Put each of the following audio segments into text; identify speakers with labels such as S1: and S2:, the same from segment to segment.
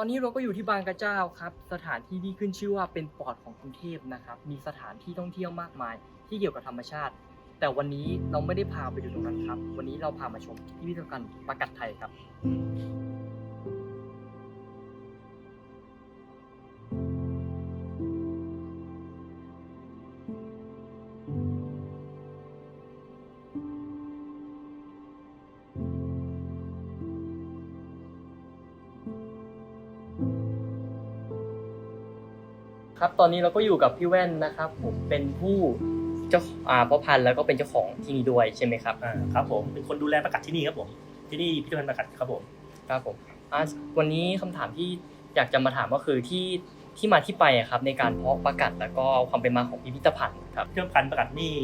S1: ตอนนี้เราก็อยู่ที่บางกระเจ้าครับ สถานที่ที่ขึ้นชื่อว่าเป็นปอดของกรุงเทพนะครับ มีสถานที่ท่องเที่ยวมากมาย ที่เกี่ยวกับธรรมชาติ แต่วันนี้เราไม่ได้พาไปดูตรงนั้นครับ วันนี้เราพามาชมพิพิธภัณฑ์ประกัดไทยครับ ครับตอนนี้เราก็อยู่กับพี่แว่นนะครับผมเป็นผู้เจ้าอ่าพ่อพันธุ์แล้วก็เป็นเจ้าของที่นี่ด้วยใช่ไหมครับ
S2: อ่าครับผมเป็นคนดูแลประกัดที่นี่ครับผมที่นี่พิพิธภัณฑ์ประกัดครับผม
S1: ครับผมอ่าวันนี้คำถามที่อยากจะมาถามก็คือที่ที่มาที่ไปอะครับในการเพาะประกัดแล้วก็ความเป็นมาของพิพิธภัณฑ์ครับ
S2: พิพิธภัณฑ์ประกัดนี่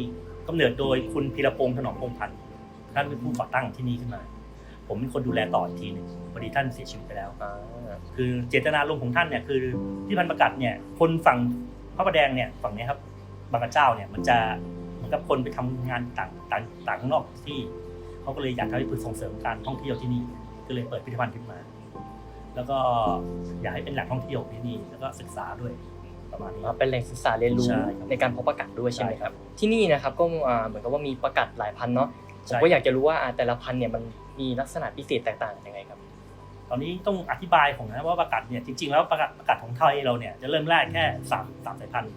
S2: กำเนิดโดยคุณพีรพงษ์ถนอมพงษ์พันธ์ท่านเป็นผู้ก่อตั้งที่นี่ขึ้นมา ผมเป็นคนดูแลต่ออีกทีหนึ่งพอดีท่านเสียชีวิตไปแล้ว
S1: อ่า
S2: คือเจตนารมณ์ของท่านเนี่ยคือพิพิธภัณฑ์ประกัดเนี่ยคนฝั่งพระประแดงเนี่ยฝั่งเนี้ยครับบางกระเจ้าเนี่ยมันจะเหมือนกับคนไปทำงานต่างต่างต่างข้างนอกที่เขาก็เลยอยากทำให้ส่งเสริมการท่องเที่ยวที่นี่ก็เลยเปิดพิพิธภัณฑ์ขึ้นมา แล้วก็อยากให้เป็นแหล่งท่องเที่ยวที่นี่แล้วก็ศึกษาด้วยประมาณนี้
S1: อ่าเป็นแหล่งศึกษาเรียนรู้
S2: ใช่ครับ
S1: ในการเพาะประกัดด้วยใช่ไหม
S2: ใช่
S1: ค
S2: ครั
S1: รับบที่นี่นะครับก็อ่าเหมือนกับว่ามีประกัดหลายพันธุ์เนาะ ผ
S2: ใช่
S1: มก็อยากจะรู้ว่าอ่าแต่ละพันธุ์เนี่ยมันมีลักษณะพิเศษแตกต่างยังไงครับ
S2: ตอนนี้ต้องอธิบายของนะว่าประกัดเนี่ยจริงๆแล้วประกัดประกัดของไทยเราเนี่ยจะเริ่มแรกแค่สามสามสายพันธุ์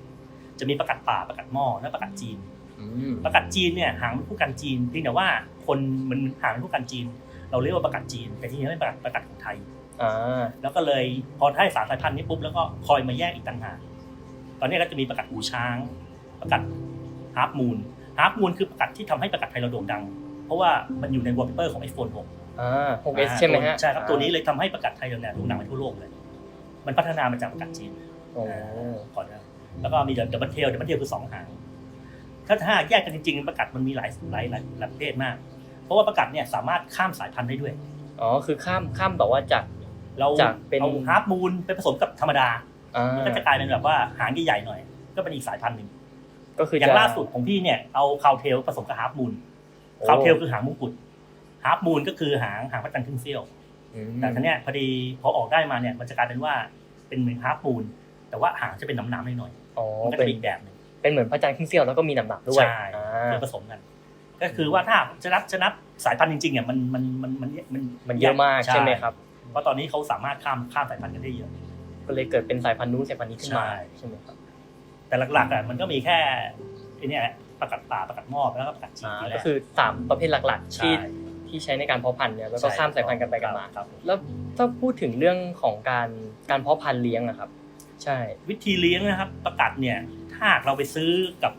S2: จะมีประกัดป่าประกัดหม้อและประกัดจีน
S1: อืม
S2: ประกัดจีนเนี่ยหางเป็นผู้กันจีนเพียงแต่ว่าคนมันหางเป็นผู้กันจีน เราเรียกว่าประกัดจีน แต่ที่นี่ไม่ประกัดประกัดของไทย
S1: อ่า
S2: แล้วก็เลยพอได้สามสายพันธุ์นี้ปุ๊บแล้วก็คอยมาแยกอีกต่างหากตอนนี้ก็จะมีประกัดหูช้าง ประกัดฮาร์ปมูน ฮาร์ปมูนคือประกัดที่ทำให้ประกัดไทยเราโด่งดัง เพราะว่ามันอยู่ในวอลเปเปอร์ของ iPhone 6
S1: อ่า 6S ใช่ไหมฮะ
S2: ใช่ครับ ตัวนี้เลยทำให้ประกัดไทยเราเนี่ยโด่งดังไปทั่วโลกเลย มันพัฒนามาจากประกัดจีน
S1: โอ้
S2: ก่อนนะแล้วก็มีเดบันเทลเดบันเทลคือสองหาง ถ้าถ้าแยกกันจริงๆ ประกัดมันมีหลายหลายหลายหลายประเภทมาก เพราะว่าประกัดเนี่ยสามารถข้ามสายพันธุ์ได้ด้วย
S1: อ๋อ คือข้ามข้ามแบบว่าจาก
S2: เรา
S1: จากเป็น
S2: เอาฮาร์ปมูนไปผสมกับธรรมดา
S1: อ่า
S2: มันก็จะกลายเป็นแบบว่าหางใหญ่ๆหน่อย ก็เป็นอีกสายพันธุ์หนึ่ง
S1: ก็คือ
S2: อ
S1: อย่าง
S2: ล่าสุดของพี่เนี่ยเอาคาวเทลผสมกับฮาร์ปมูน
S1: โอ้
S2: คาวเทลคือหางมงกุฎฮาร์ปมูนก็คือหางหางพระจันทร์ครึ่งเสี้ยว
S1: อืม
S2: แต่ทีเนี้ยพอดีพอออกได้มาเนี่ยมันจะกลายเป็นว่าเป็นเหมือนฮาร์ปมูนแต่ว่าหางจะเป็นหนำๆหน่อย
S1: อ๋อ
S2: ๆมันก็
S1: เป็
S2: จะ
S1: น
S2: เป็นอีกแบบหนึ่ง
S1: เป็นเหมือนพระจันทร์ครึ่งเสี้ยวแล้วก็มีหนำหนักด้วย
S2: ใช่
S1: อ่า
S2: คือผสมกัน ก็คือว่าถ้าจะนับจะนับสายพันธุ์จริงๆเนี่ยมันมันมันมันมัน
S1: มันเยอะมากใช่ไหมครับ
S2: เพราะตอนนี้เขาสามารถข้ามข้ามสายพันธุ์กันได้เยอะ
S1: ก็เลยเกิดเป็นสายพันธุ์นู้นสายพันธุ์นี้ขึ้นมา
S2: ใช่
S1: ใช่ไหมครับ
S2: แต่หลักๆอะมันก็มีแค่ไอ้เนี่ยประกัดป่าประกัดหม้อแล้วก็ประกัดจีน
S1: อ่า
S2: นี่แห
S1: ก็
S2: ละ
S1: คือสามประเภทหลักๆ
S2: ใช่
S1: ที่ที่ใช้ในการเพาะพันธุ์เนี่ยแล้วก็
S2: ใช่
S1: ข้ามสายพันธุ์กันไปกันมา
S2: ครับ
S1: แล้วถ้าพูดถึงเรื่องของการการเพาะพันธุ์เลี้ยงอะครับ ใช่
S2: วิธีเลี้ยงนะครับประกัดเนี่ยถ้าหากเราไปซื้อกับ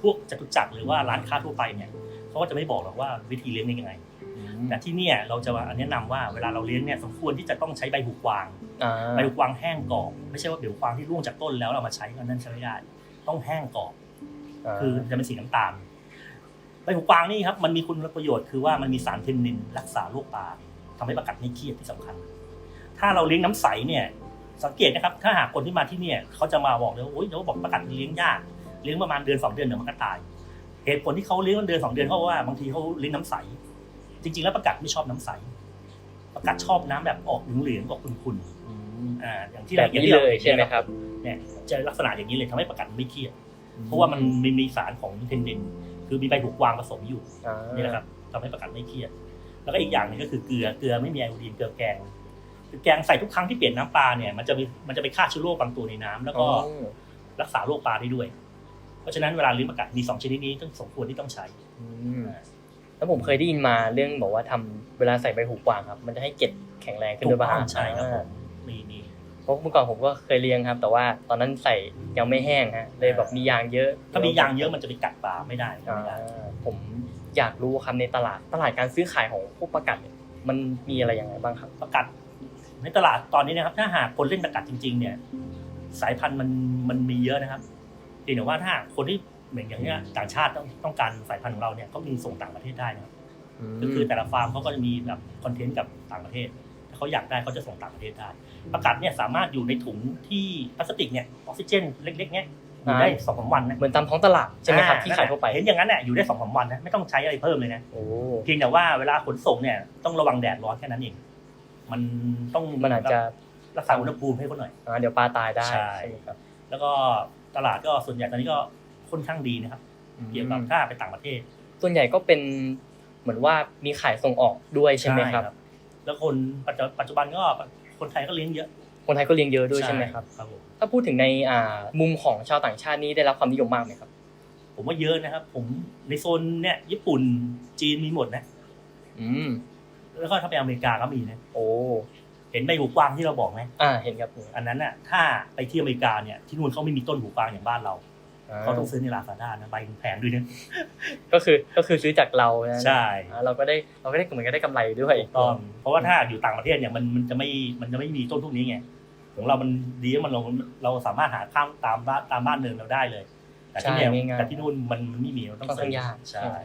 S2: พวกจตุจักรหรือว่าร้านค้าทั่วไปเนี่ยเขาก็จะไม่บอกหรอกว่าวิธีเลี้ยงเป็นยังไง แต่ที่เนี่ยเราจะว่าแนะนำว่าเวลาเราเลี้ยงเนี่ยสมควรที่จะต้องใช้ใบหูกวาง
S1: อ่า
S2: ใบหูกวางแห้งก่อนไม่ใช่ว่าใบหูกวางที่ร่วงจากต้นแล้วเรามาใช้ก็นั่นใช้ไม่ได้ต้องแห้งก่อนคือจะเป็นสีน้ำตาลใบหูกวางนี่ครับมันมีคุณประโยชน์คือว่ามันมีสารเทนนินรักษาโรคตาทำให้ประกัดไม่เครียดที่สำคัญ ถ้าเราเลี้ยงน้ำใสเนี่ยสังเกตนะครับถ้าหากคนที่มาที่เนี่ยเขาจะมาบอกเลยว่าโอ้ยเดี๋ยวบอกประกัดเลี้ยงยากเลี้ยงประมาณเดือนสองเดือนเดี๋ยวมันก็ตาย เหตุผลที่เขาเลี้ยงมันเดือนสองเดือนเพราะว่าบางทีเขาเลี้ยงน้ำใส จริง ๆ แล้วประกัดไม่ชอบน้ำใส ประกัดชอบน้ำแบบออกเหลืองๆออกขุ่น
S1: อืม
S2: ๆอ่าอย่างที่
S1: แบบ
S2: อย่าง
S1: นี้
S2: ที่รา
S1: เลยใช่ไหมครับ
S2: เนี่ยจะลักษณะอย่างนี้เลยทำให้ประกัดไม่เครียดเพราะว่ามันมีมีสารของเทนนินคือมีใบหูกวางผสมอยู่
S1: อ่า
S2: นี่แหละครับทำให้ประกัดไม่เครียด แล้วก็อีกอย่างหนึงก็คือเกลือ เกลือไม่มีไอโอดีนเกลือแกง คือแกงใส่ทุกครั้งที่เปลี่ยนน้ำปลาเนี่ยมันจะมีมันจะไปฆ่าเชื้อโรคบางตัวในน้ำแล้วก็
S1: อ๋อ
S2: รักษาโรคปลาได้ด้วย เพราะฉะนั้นเวลาเลี้ยงประกัดมีสองชนิดนี้ต้องสมควรที่ต้องใช้
S1: อืม แล้วผมเคยได้ยินมาเรื่องบอกว่าทำเวลาใส่ใบหูกวางครับ มันจะให้เกล็ดแข็งแรงขึ้น
S2: ถู
S1: ด้วย
S2: ก
S1: ป่ะ
S2: ต้อง
S1: ฮะ
S2: ใช่ครับผ
S1: อ่าม
S2: มีมี
S1: เพราะเมื่อก่อนผมก็เคยเลี้ยงครับ แต่ว่าตอนนั้นใส่ยังไม่แห้งฮะเลยแบบมียางเยอะ
S2: ถ้ามียางเยอะมันจะไปกัดปลาไม่ได้
S1: อ่า
S2: ไม่ได้
S1: ผมอยากรู้ครับในตลาดตลาดการซื้อขายของพวกประกัดเนี่ยมันมีอะไรยังไงบ้างครับ
S2: ประกัด ในตลาดตอนนี้นะครับ ถ้าหากคนเล่นประกัดจริง ๆ เนี่ย สายพันธุ์มันมันมีเยอะนะครับเพียงแต่ว่าถ้าคนที่ เหมือนอย่างเงี้ยต่างชาติต้องต้องการสายพันธุ์ของเราเนี่ยเขามีส่งต่างประเทศได้นะครับก็คือแต่ละฟาร์มเขาก็จะมีแบบคอนเทนต์กับต่างประเทศถ้าเขาอยากได้เขาจะส่งต่างประเทศได้ประกัดเนี่ยสามารถอยู่ในถุงที่พลาสติกเนี่ยออกซิเจนเล็ก ๆเนี่ยอยู่ได้สองสามวันนะ
S1: เหมือนตามท้องตลาดใช่ไหมครับที่ขายทั่วไป
S2: เห็นอย่างนั้นเนี่ยอยู่ได้สองสามวันนะไม่ต้องใช้อะไรเพิ่มเลยนะ
S1: โอ้
S2: เพียงแต่ว่าเวลาขนส่งเนี่ยต้องระวังแดดร้อนแค่นั้นเองมันต้อง
S1: มันอาจจะ
S2: รักษาอุณหภูมิให้เขาหน่อย
S1: อ่าเดี๋ยวปลาตายได้
S2: ใช่
S1: ไหมครับ
S2: แล้วก็ตลาดก็ส่วนใหญ่ตอนนี้ก็ ค่อนข้างดีนะครับ เกี่ยวกับถ้าไปต่างประเทศ
S1: ส่วนใหญ่ก็เป็นเหมือนว่ามีขายส่งออกด้วยใช่ไหมครับ
S2: แล้วคนปัจจุปัจจุบันก็คนไทยก็เลี้ยงเยอะ
S1: คนไทยก็เลี้ยงเยอะด้วยใช่ไหมครับ
S2: ครับผม
S1: ถ้าพูดถึงในอ่ามุมของชาวต่างชาตินี่ได้รับความนิยมมากไหมครับ
S2: ผมว่าเยอะนะครับ ผมในโซนเนี่ย ญี่ปุ่นจีนมีหมดนะ
S1: อืม
S2: แล้วก็ถ้าไปอเมริกาก็มีนะ
S1: โอ้
S2: เห็นใบหูกวางที่เราบอกไหม
S1: อ่า เห็นครับ
S2: อันนั้นน่ะ ถ้าไปที่อเมริกาเนี่ย ที่นู่นเขาไม่มีต้นหูกวางอย่างบ้านเรา เขาต้องซื้อในลาซาด้านะใบแพงด้วยนะ
S1: ก็คือก็คือซื้อจากเรานะ
S2: ใช่
S1: อ่าเราก็ได้เราก็ได้เหมือนกันได้กำไรด้วย
S2: ถูกต้องเพราะว่าถ้าอยู่ต่างประเทศเนี่ยมันมันจะไม่มันจะไม่มีต้นพวกนี้ไงของเรามันดีมันเราเราสามารถหาข้ามตามบ้านตามบ้านเมืองเราได้เลย แต่ที่เนี่ย
S1: ใช่ง่ายๆ
S2: แต่ที่นู่นมันมันไม่มีมันต้อง
S1: ค่อนข้างยาก
S2: ใช่
S1: ใช่